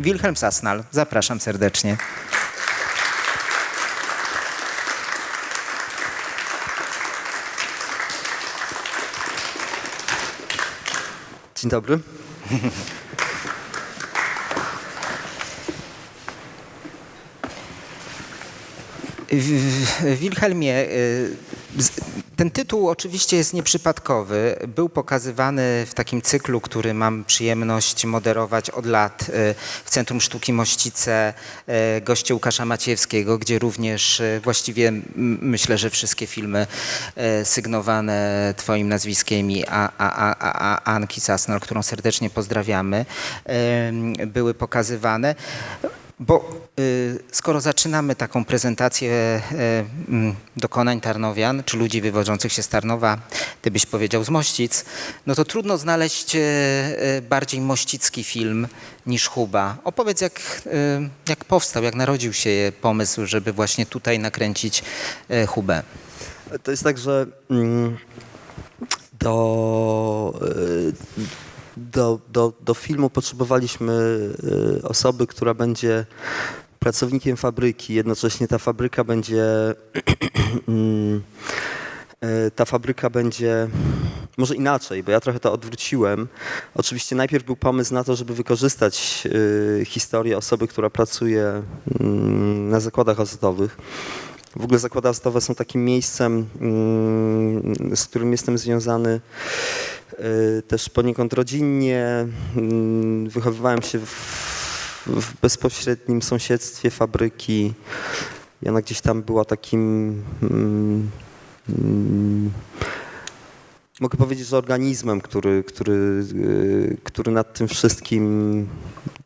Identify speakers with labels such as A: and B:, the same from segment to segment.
A: Wilhelm Sasnal. Zapraszam serdecznie.
B: Dzień dobry.
A: Wilhelmie, y, ten tytuł oczywiście jest nieprzypadkowy. Był pokazywany w takim cyklu, który mam przyjemność moderować od lat y, w Centrum Sztuki Mościce, y, goście Łukasza Maciejewskiego, gdzie również y, właściwie myślę, że wszystkie filmy sygnowane twoim nazwiskiem i a, a, a, a, Anki Sasnal, którą serdecznie pozdrawiamy, były pokazywane. Bo y, skoro zaczynamy taką prezentację y, mm, dokonań Tarnowian, czy ludzi wywodzących się z Tarnowa, ty byś powiedział z Mościc, no to trudno znaleźć y, y, bardziej mościcki film niż Huba. Opowiedz, jak, jak powstał, jak narodził się pomysł, żeby właśnie tutaj nakręcić Hubę.
B: To jest tak, że mm, do, do, do, do filmu potrzebowaliśmy y, osoby, która będzie pracownikiem fabryki. Jednocześnie ta fabryka będzie. mm, y, Ta fabryka będzie. Może inaczej, bo ja trochę to odwróciłem. Oczywiście najpierw był pomysł na to, żeby wykorzystać y, historię osoby, która pracuje mm, na zakładach azotowych. W ogóle zakłady azotowe są takim miejscem, mm, z którym jestem związany y, też poniekąd rodzinnie. Mm, Wychowywałem się w, bezpośrednim sąsiedztwie fabryki. I ona gdzieś tam była takim. mm, Mogę powiedzieć, że organizmem, który, który, y, który nad tym wszystkim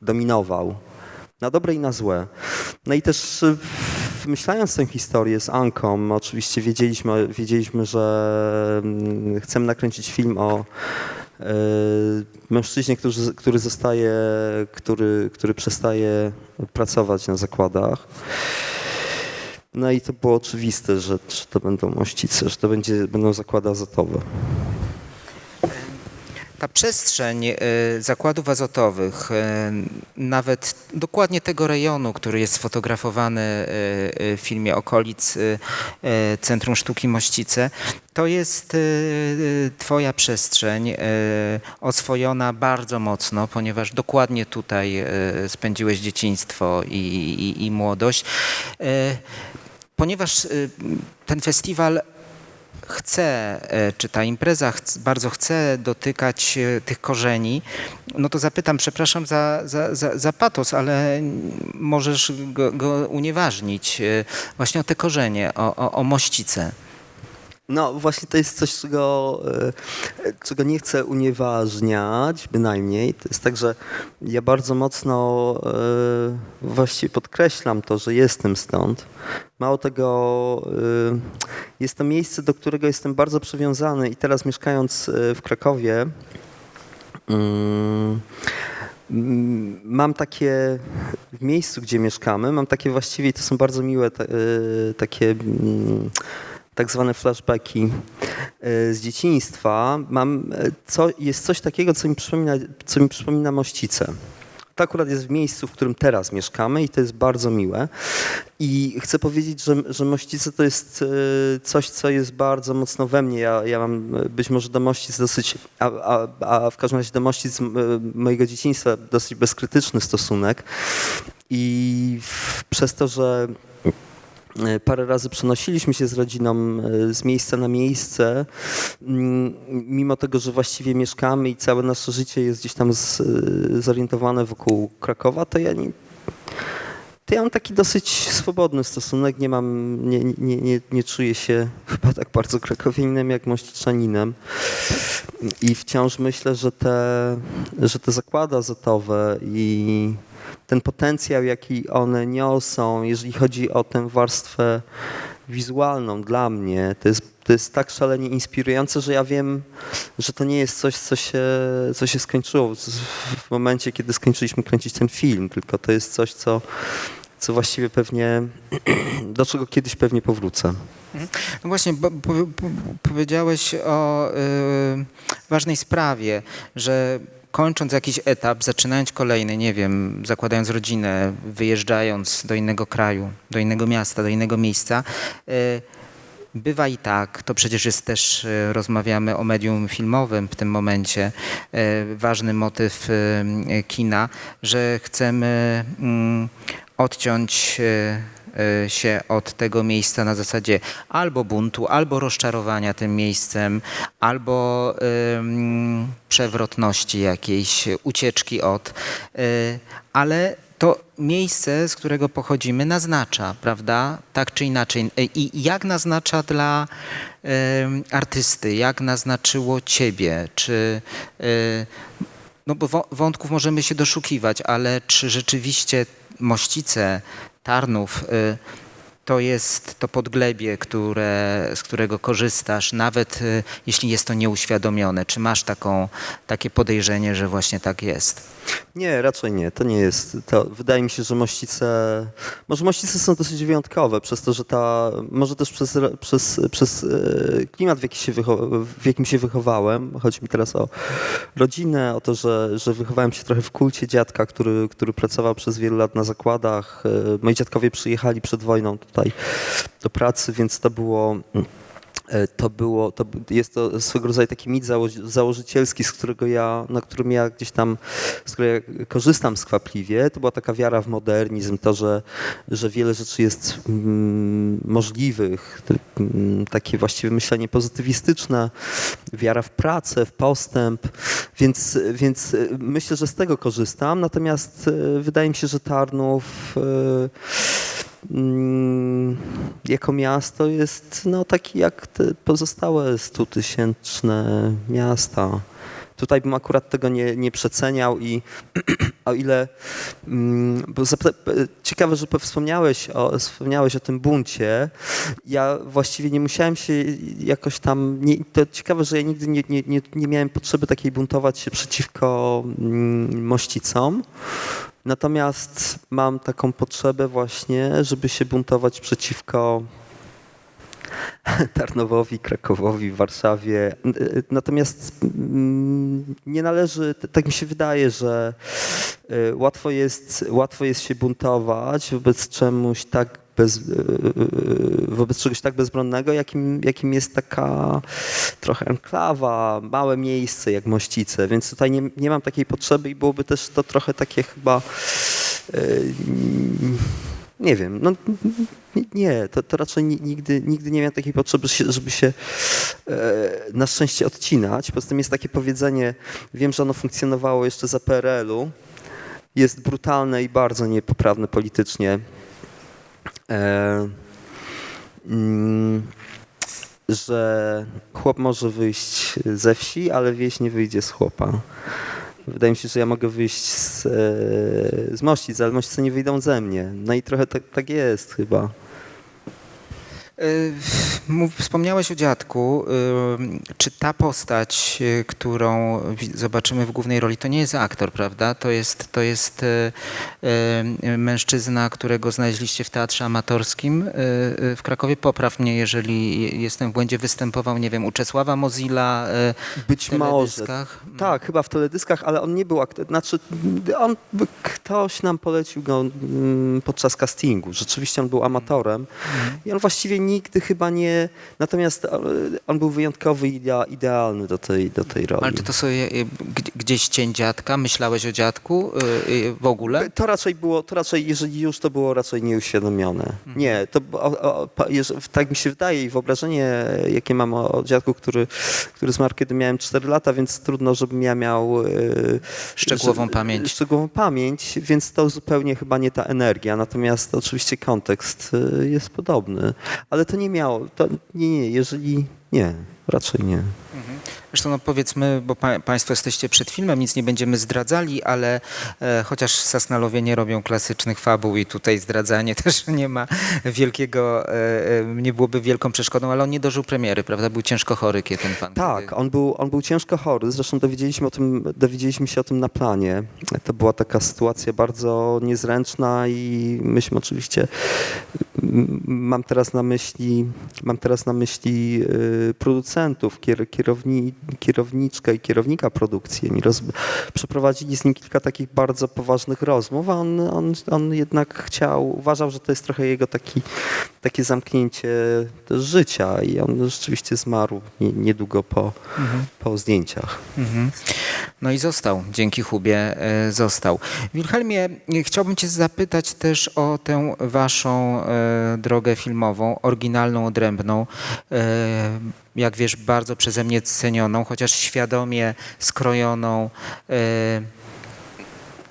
B: dominował. Na dobre i na złe. No i też y, wymyślając tę historię z Anką, oczywiście wiedzieliśmy, wiedzieliśmy że mm, chcemy nakręcić film o y, mężczyźnie, który, który zostaje, który, który przestaje pracować na zakładach. No i to było oczywiste, że, że to będą mościce, że to będzie, będą zakłady azotowe.
A: Ta przestrzeń y, zakładów azotowych, y, nawet dokładnie tego rejonu, który jest sfotografowany y, w filmie okolic Centrum Sztuki Mościce, to jest twoja przestrzeń oswojona bardzo mocno, ponieważ dokładnie tutaj spędziłeś dzieciństwo i, i, i młodość. Ponieważ ten festiwal chce, e, czy ta impreza bardzo chce dotykać e, tych korzeni, no to zapytam, przepraszam za, za, za, za patos, ale możesz go, go unieważnić e, właśnie o te korzenie, o, o, o mościce.
B: No właśnie to jest coś, czego, e, czego nie chcę unieważniać, bynajmniej. To jest tak, że ja bardzo mocno e, właściwie podkreślam to, że jestem stąd. Mało tego, e, jest to miejsce, do którego jestem bardzo przywiązany i teraz mieszkając w Krakowie, mm, Mm, Mam takie, w miejscu, gdzie mieszkamy, mam takie właściwie, to są bardzo miłe ta, takie mm, tak zwane flashbacki y, z dzieciństwa. Mam, y, co, jest coś takiego, co mi przypomina, co mi przypomina Mościce. To akurat jest w miejscu, w którym teraz mieszkamy i to jest bardzo miłe. I chcę powiedzieć, że, że Mościce to jest y, coś, co jest bardzo mocno we mnie. Ja, ja mam być może do Mościc dosyć, a, a, a w każdym razie do Mościc mojego dzieciństwa dosyć bezkrytyczny stosunek. I przez to, że parę razy przenosiliśmy się z rodziną y, z miejsca na miejsce, mm, mimo tego, że właściwie mieszkamy i całe nasze życie jest gdzieś tam z, y, zorientowane wokół Krakowa, to ja nie, to ja mam taki dosyć swobodny stosunek, nie mam, nie, nie, nie, nie czuję się chyba tak bardzo krakowianinem jak mościczaninem. I wciąż myślę, że te, że te zakłady azotowe i ten potencjał, jaki one niosą, jeżeli chodzi o tę warstwę wizualną dla mnie, to jest, to jest tak szalenie inspirujące, że ja wiem, że to nie jest coś, co się, co się skończyło w- momencie, kiedy skończyliśmy kręcić ten film, tylko to jest coś, co, co właściwie pewnie, do czego kiedyś pewnie powrócę.
A: No właśnie, bo, po, po, powiedziałeś o y, ważnej sprawie, że kończąc jakiś etap, zaczynając kolejny, nie wiem, zakładając rodzinę, wyjeżdżając do innego kraju, do innego miasta, do innego miejsca, e, Bywa i tak, to przecież jest też, e, rozmawiamy o medium filmowym w tym momencie, e, ważny motyw kina, że chcemy mm, odciąć się od tego miejsca na zasadzie albo buntu, albo rozczarowania tym miejscem, albo przewrotności jakiejś, ucieczki od, e, ale to miejsce, z którego pochodzimy, naznacza, prawda? Tak czy inaczej. E, I jak naznacza dla em, artysty, jak naznaczyło ciebie? Czy e, no bo wątków możemy się doszukiwać, ale czy rzeczywiście Mościce, Tarnów y, to jest to podglebie, które, z którego korzystasz, nawet y, jeśli jest to nieuświadomione? Czy masz taką, takie podejrzenie, że właśnie tak jest?
B: Nie, raczej nie. To nie jest. To, wydaje mi się, że mościce. Może mościce są dosyć wyjątkowe, przez to, że ta. Może też przez, przez, przez e, klimat, w, jaki się w jakim się wychowałem. Chodzi mi teraz o rodzinę, o to, że, że wychowałem się trochę w kulcie dziadka, który, który pracował przez wiele lat na zakładach. E, Moi dziadkowie przyjechali przed wojną tutaj do pracy, więc to było. E, To było, to jest to swego rodzaju taki mit zało- założycielski, z którego ja, na którym ja gdzieś tam, z którego ja korzystam skwapliwie. To była taka wiara w modernizm, to, że, że wiele rzeczy jest mm, możliwych, mm, takie właściwie myślenie pozytywistyczne, wiara w pracę, w postęp, więc, więc e, myślę, że z tego korzystam, natomiast e, wydaje mi się, że Tarnów jako miasto jest no, taki jak te pozostałe stutysięczne miasta. Tutaj bym akurat tego nie, nie przeceniał i o ile mm, bo ciekawe, że wspomniałeś o, wspomniałeś o tym buncie. Ja właściwie nie musiałem się jakoś tam. Nie, to ciekawe, że ja nigdy nie, nie, nie, nie miałem potrzeby takiej buntować się przeciwko mm, mościcom. Natomiast mam taką potrzebę właśnie, żeby się buntować przeciwko Tarnowowi, Krakowowi, Warszawie. Natomiast mm, nie należy, tak mi się wydaje, że y, łatwo jest, łatwo jest się buntować wobec czemuś tak bez, y, y, wobec czegoś tak bezbronnego, jakim, jakim jest taka trochę enklawa, małe miejsce jak Mościce, więc tutaj nie, nie mam takiej potrzeby i byłoby też to trochę takie chyba nie wiem, no nie, to, to raczej ni- nigdy, nigdy nie miałem takiej potrzeby, żeby się e, na szczęście odcinać. Poza tym jest takie powiedzenie, wiem, że ono funkcjonowało jeszcze za PRL-u, jest brutalne i bardzo niepoprawne politycznie. E, mm, że chłop może wyjść ze wsi, ale wieś nie wyjdzie z chłopa. Wydaje mi się, że ja mogę wyjść z, e, z Mościc, ale Mościce nie wyjdą ze mnie. No i trochę tak, tak jest chyba.
A: Y, Wspomniałeś o dziadku. Y, Czy ta postać, y, którą zobaczymy w głównej roli, to nie jest aktor, prawda? To jest, to jest mężczyzna, którego znaleźliście w teatrze amatorskim w Krakowie. Popraw mnie, jeżeli je- jestem w błędzie. Występował, nie wiem, u Czesława Mozilla
B: Być
A: w
B: może.
A: teledyskach.
B: Tak, chyba w teledyskach, ale on nie był aktorem. Znaczy, on, ktoś nam polecił go mm, podczas castingu. Rzeczywiście on był amatorem i on właściwie nigdy chyba nie... Natomiast e, on był wyjątkowy i idea, idealny do tej, do tej roli.
A: Ale czy to sobie g- gdzieś cień dziadka? Myślałeś o dziadku y, w ogóle?
B: To raczej było, to raczej, jeżeli już, to było raczej nieuświadomione. Nie, to o, o, tak mi się wydaje i wyobrażenie, jakie mam o, o dziadku, który, który zmarł, kiedy miałem 4 lata, więc trudno, żebym ja miał... e,
A: Szczegółową
B: że-
A: pamięć.
B: Szczegółową pamięć, więc to zupełnie chyba nie ta energia, natomiast oczywiście kontekst e, jest podobny. Ale to nie miało, to nie, nie, jeżeli... Nie, raczej nie.
A: Zresztą no powiedzmy, bo pa, Państwo jesteście przed filmem, nic nie będziemy zdradzali, ale e, chociaż Sasnalowie nie robią klasycznych fabuł i tutaj zdradzanie też nie ma wielkiego, e, e, nie byłoby wielką przeszkodą, ale on nie dożył premiery, prawda? Był ciężko chory, kiedy ten pan.
B: Tak, on był, on był ciężko chory, zresztą dowiedzieliśmy, o tym, dowiedzieliśmy się o tym na planie. To była taka sytuacja bardzo niezręczna i myśmy oczywiście, mam teraz na myśli, mam teraz na myśli y, producentów, kier, kierowni, kierowniczkę i kierownika produkcji. Mi roz... Przeprowadzili z nim kilka takich bardzo poważnych rozmów, a on, on, on jednak chciał, uważał, że to jest trochę jego taki, takie zamknięcie życia i on rzeczywiście zmarł nie, niedługo po, po zdjęciach.
A: Mhm. No i został, dzięki Hubie e, został. Wilhelmie, chciałbym Cię zapytać też o tę Waszą e, drogę filmową, oryginalną, odrębną. E, jak wiesz, bardzo przeze mnie cenioną, chociaż świadomie skrojoną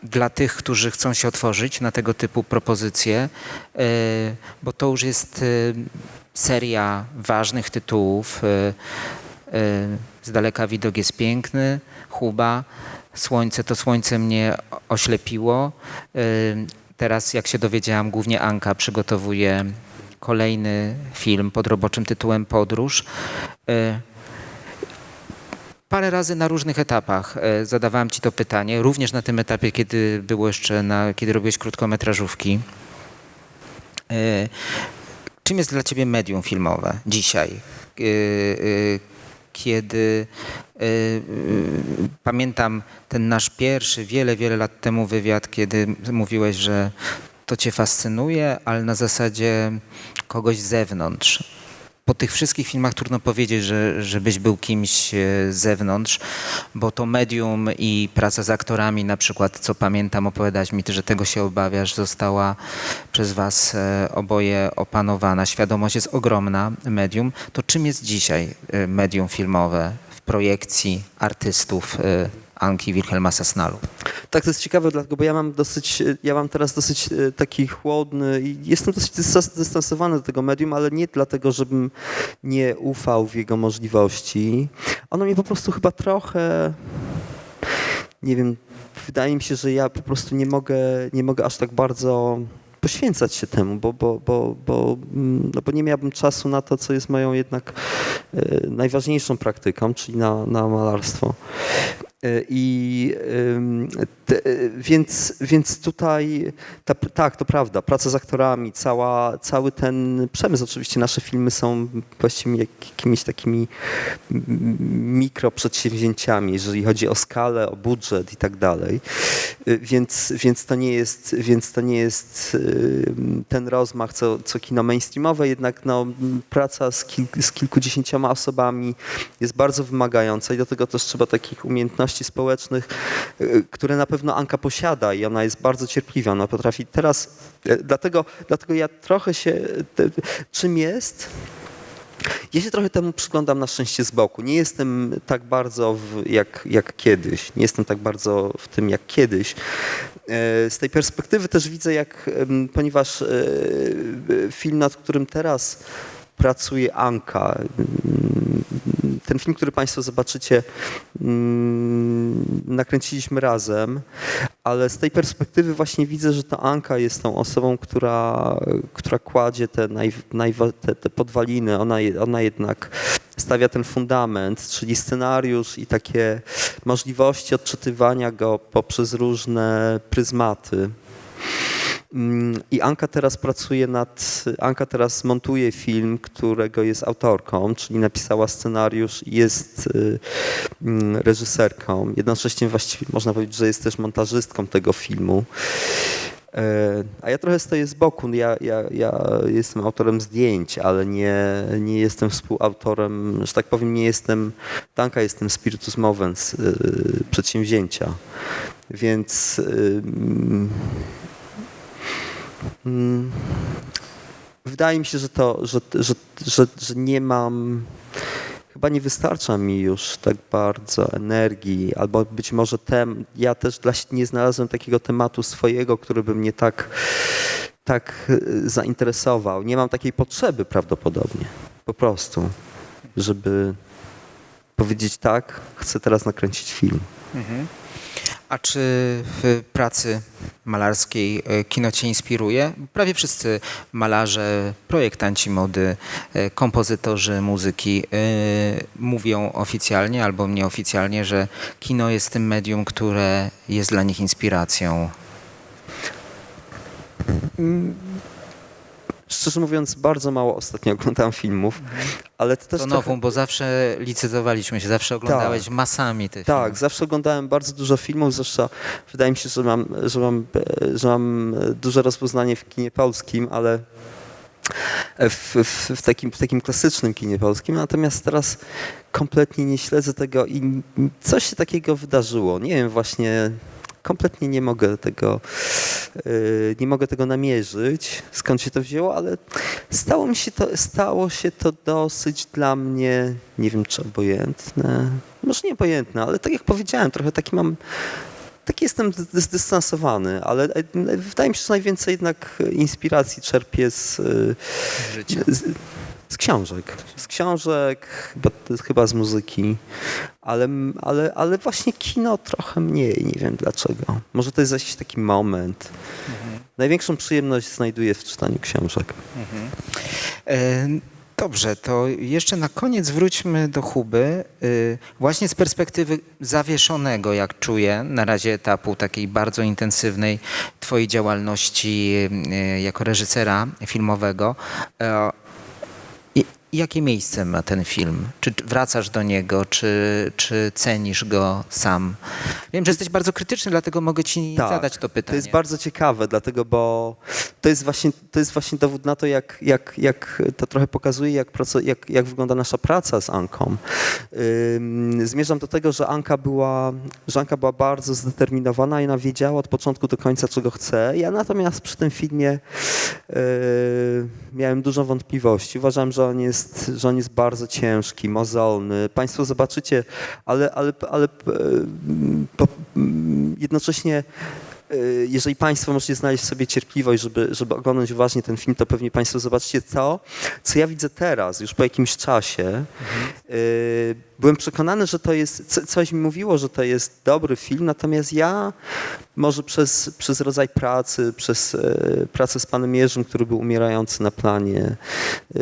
A: dla tych, którzy chcą się otworzyć na tego typu propozycje, bo to już jest seria ważnych tytułów. Z daleka widok jest piękny, Huba, słońce to słońce mnie oślepiło. E, Teraz, jak się dowiedziałam, głównie Anka przygotowuje kolejny film pod roboczym tytułem Podróż. E, Parę razy na różnych etapach zadawałam Ci to pytanie, również na tym etapie, kiedy było jeszcze, na, kiedy robiłeś krótkometrażówki. Czym jest dla Ciebie medium filmowe dzisiaj? Kiedy e, e, pamiętam ten nasz pierwszy, wiele, wiele lat temu wywiad, kiedy mówiłeś, że to Cię fascynuje, ale na zasadzie kogoś z zewnątrz po tych wszystkich filmach trudno powiedzieć, że, żebyś był kimś e, z zewnątrz, bo to medium i praca z aktorami na przykład, co pamiętam, opowiadać mi, że tego się obawiasz, została przez was e, oboje opanowana. Świadomość jest ogromna, medium. To czym jest dzisiaj e, medium filmowe w projekcji artystów Anki Wilhelma Sasnalu?
B: Tak, to jest ciekawe, dlatego, bo ja mam dosyć, ja mam teraz dosyć e, taki chłodny i jestem dosyć dystans- zdystansowany do tego medium, ale nie dlatego, żebym nie ufał w jego możliwości. Ono mnie po prostu chyba trochę, nie wiem, wydaje mi się, że ja po prostu nie mogę, nie mogę aż tak bardzo poświęcać się temu, bo, bo, bo, bo, mm, no bo nie miałbym czasu na to, co jest moją jednak e, najważniejszą praktyką, czyli na, na malarstwo. E, I te, e, więc, więc tutaj ta, tak, to prawda, praca z aktorami, cała, cały ten przemysł, oczywiście nasze filmy są właściwie jak- jakimiś takimi mikroprzedsięwzięciami, jeżeli chodzi o skalę, o budżet i tak dalej. Y, Więc, więc to nie jest, więc to nie jest ten rozmach, co, co kino mainstreamowe, jednak no, praca z, kil, z kilkudziesięcioma osobami jest bardzo wymagająca i do tego też trzeba takich umiejętności społecznych, y, które na pewno Anka posiada i ona jest bardzo cierpliwa, ona potrafi teraz, y, dlatego, dlatego ja trochę się, czym jest, ja się trochę temu przyglądam na szczęście z boku. Nie jestem tak bardzo w, jak, jak kiedyś. Nie jestem tak bardzo w tym jak kiedyś. E, Z tej perspektywy też widzę, jak, ponieważ film, nad którym teraz pracuje Anka, ten film, który Państwo zobaczycie, mm, nakręciliśmy razem, ale z tej perspektywy właśnie widzę, że to Anka jest tą osobą, która, która kładzie te, naj, najwa- te, te podwaliny. Ona, ona jednak stawia ten fundament, czyli scenariusz i takie możliwości odczytywania go poprzez różne pryzmaty. Mm, I Anka teraz pracuje nad, Anka teraz montuje film, którego jest autorką, czyli napisała scenariusz i jest y, mm, reżyserką. Jednocześnie właściwie można powiedzieć, że jest też montażystką tego filmu. E, A ja trochę stoję z boku. Ja, ja, ja jestem autorem zdjęć, ale nie, nie jestem współautorem, że tak powiem, nie jestem, Tanka jestem spiritus movens y, przedsięwzięcia. Więc y, mm, wydaje mi się, że to, że, że, że, że nie mam, chyba nie wystarcza mi już tak bardzo energii, albo być może tem, ja też dla, nie znalazłem takiego tematu swojego, który by mnie tak, tak y, zainteresował. Nie mam takiej potrzeby prawdopodobnie, po prostu, żeby powiedzieć tak, chcę teraz nakręcić film.
A: A czy w pracy malarskiej e, kino Cię inspiruje? Prawie wszyscy malarze, projektanci mody, e, kompozytorzy muzyki e, mówią oficjalnie albo nieoficjalnie, że kino jest tym medium, które jest dla nich inspiracją.
B: Szczerze mówiąc, bardzo mało ostatnio oglądam filmów, ale to też
A: To
B: trochę-
A: nową, bo zawsze licytowaliśmy się, zawsze oglądałeś masami tych
B: Tak,
A: filmów.
B: zawsze oglądałem bardzo dużo filmów, zwłaszcza wydaje mi się, że mam, że mam, że mam duże rozpoznanie w kinie polskim, ale w, w, w, takim, w takim klasycznym kinie polskim, natomiast teraz kompletnie nie śledzę tego i coś się takiego wydarzyło. Nie wiem, właśnie kompletnie nie mogę tego, yy, nie mogę tego namierzyć, skąd się to wzięło, ale stało mi się to, stało się to dosyć dla mnie, nie wiem czy obojętne, może nie obojętne, ale tak jak powiedziałem, trochę taki mam, taki jestem zdys- zdystansowany, ale e, wydaje mi się, że najwięcej jednak inspiracji czerpię z,
A: Życie.
B: z, z książek. Z książek, chyba, chyba z muzyki, ale, ale, ale właśnie kino trochę mniej, nie wiem dlaczego. Może to jest jakiś taki moment. Największą przyjemność znajduję w czytaniu książek.
A: E, Dobrze, to jeszcze na koniec wróćmy do Huby. Y, Właśnie z perspektywy zawieszonego, jak czuję, na razie etapu takiej bardzo intensywnej Twojej działalności y, jako reżysera filmowego. Jakie miejsce ma ten film? Czy wracasz do niego, czy, czy cenisz go sam? Wiem, że jesteś bardzo krytyczny, dlatego mogę ci zadać to pytanie.
B: Tak. To jest bardzo ciekawe, dlatego, bo to jest właśnie, to jest właśnie dowód na to, jak, jak, jak to trochę pokazuje, jak, jak, jak wygląda nasza praca z Anką. Zmierzam do tego, że Anka była, że Anka była bardzo zdeterminowana i ona wiedziała od początku do końca, czego chce. Ja natomiast przy tym filmie miałem dużo wątpliwości. Uważałem, że on jest, że on jest bardzo ciężki, mozolny. Państwo zobaczycie, ale, ale, ale yy, po, jednocześnie y, jeżeli Państwo możecie znaleźć w sobie cierpliwość, żeby, żeby oglądać uważnie ten film, to pewnie Państwo zobaczycie to, co ja widzę teraz, już po jakimś czasie. Y, Byłem przekonany, że to jest, co- coś mi mówiło, że to jest dobry film, natomiast ja może przez, przez rodzaj pracy, przez e, pracę z panem Jerzym, który był umierający na planie, e,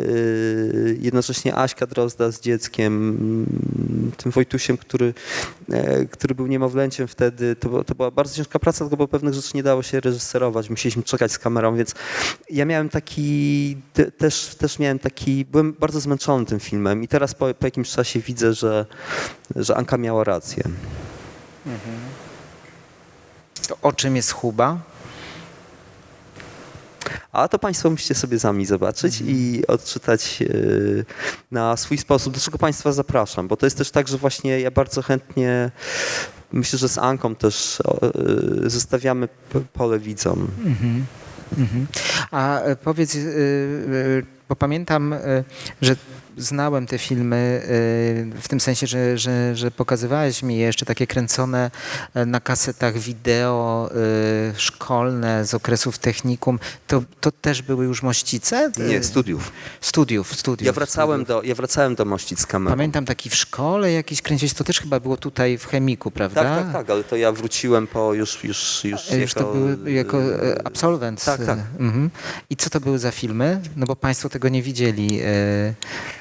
B: jednocześnie Aśka Drozda z dzieckiem, mm, tym Wojtusiem, który, e, który był niemowlęciem wtedy, to, to była bardzo ciężka praca, tylko bo pewnych rzeczy nie dało się reżyserować, musieliśmy czekać z kamerą, więc ja miałem taki, te, też, też miałem taki, byłem bardzo zmęczony tym filmem i teraz po, po jakimś czasie widzę, że, że Anka miała rację.
A: To o czym jest Huba?
B: A to Państwo musicie sobie sami zobaczyć i odczytać e, na swój sposób, do czego Państwa zapraszam, bo to jest też tak, że właśnie ja bardzo chętnie, myślę, że z Anką też e, zostawiamy pole widzom.
A: Mhm. Mhm. A e, powiedz, bo pamiętam, że znałem te filmy y, w tym sensie, że, że, że pokazywałeś mi je jeszcze takie kręcone e, na kasetach wideo y, szkolne z okresów technikum. To, to też były już mościce?
B: Nie, studiów.
A: Studiów, studiów.
B: Ja wracałem
A: studiów.
B: do, ja wracałem do Mościc kamerą.
A: Pamiętam taki w szkole jakiś kręciłeś, to też chyba było tutaj w chemiku, prawda?
B: Tak, tak, tak, ale to ja wróciłem po już, już, już,
A: E, Już to
B: jako,
A: były jako e, absolwent.
B: Tak, tak.
A: e, Mhm. I co to były za filmy? No bo państwo tego nie widzieli.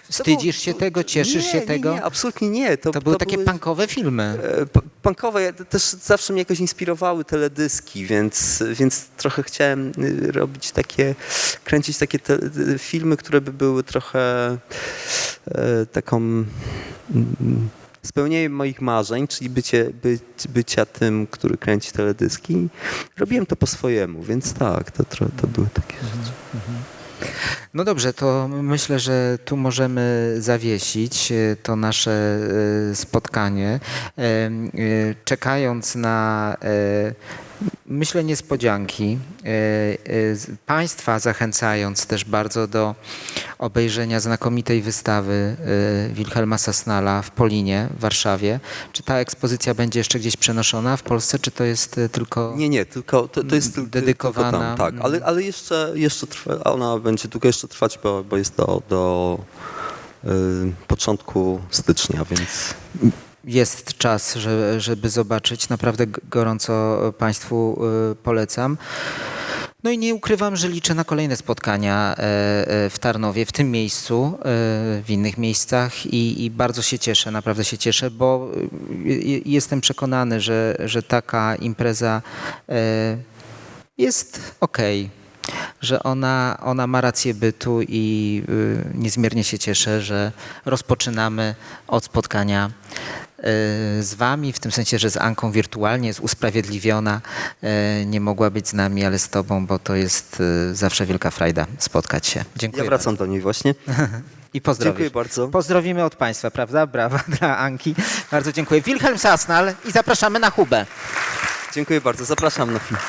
A: Wstydzisz się tego? Cieszysz
B: nie,
A: się
B: nie,
A: tego?
B: Nie, absolutnie nie. To,
A: To były takie punkowe filmy.
B: E, Punkowe też zawsze mnie jakoś inspirowały teledyski, więc, więc trochę chciałem y, robić takie, kręcić takie te, y, filmy, które by były trochę e, taką mm, spełnieniem moich marzeń, czyli bycie, być, bycia tym, który kręci teledyski. Robiłem to po swojemu, więc tak, to, to były takie rzeczy.
A: No dobrze, to myślę, że tu możemy zawiesić e, to nasze e, spotkanie, e, czekając na myślę niespodzianki. E, e, Państwa zachęcając też bardzo do obejrzenia znakomitej wystawy e, Wilhelma Sasnala w Polinie w Warszawie. Czy ta ekspozycja będzie jeszcze gdzieś przenoszona w Polsce, czy to jest tylko...
B: Nie, nie, tylko to, to jest tylko-
A: Dedykowana.
B: Tylko tam, tak, ale, ale jeszcze, jeszcze trwa, ona będzie długo jeszcze trwać, bo, bo jest do, do początku stycznia, więc
A: Jest czas, że, żeby zobaczyć. Naprawdę gorąco Państwu y, polecam. No i nie ukrywam, że liczę na kolejne spotkania e, e, w Tarnowie, w tym miejscu, e, w innych miejscach i, i bardzo się cieszę, naprawdę się cieszę, bo y, y, jestem przekonany, że, że taka impreza jest okej. że ona, ona ma rację bytu i niezmiernie się cieszę, że rozpoczynamy od spotkania z Wami, w tym sensie, że z Anką wirtualnie jest usprawiedliwiona. Y, nie mogła być z nami, ale z Tobą, bo to jest y, zawsze wielka frajda spotkać się. Dziękuję.
B: Ja wracam do niej właśnie.
A: bardzo. I pozdrowisz.
B: Dziękuję bardzo.
A: Pozdrowimy od Państwa, prawda? Brawa dla Anki. Bardzo dziękuję. Wilhelm Sasnal i zapraszamy na Hubę.
B: Dziękuję bardzo. Zapraszam na film.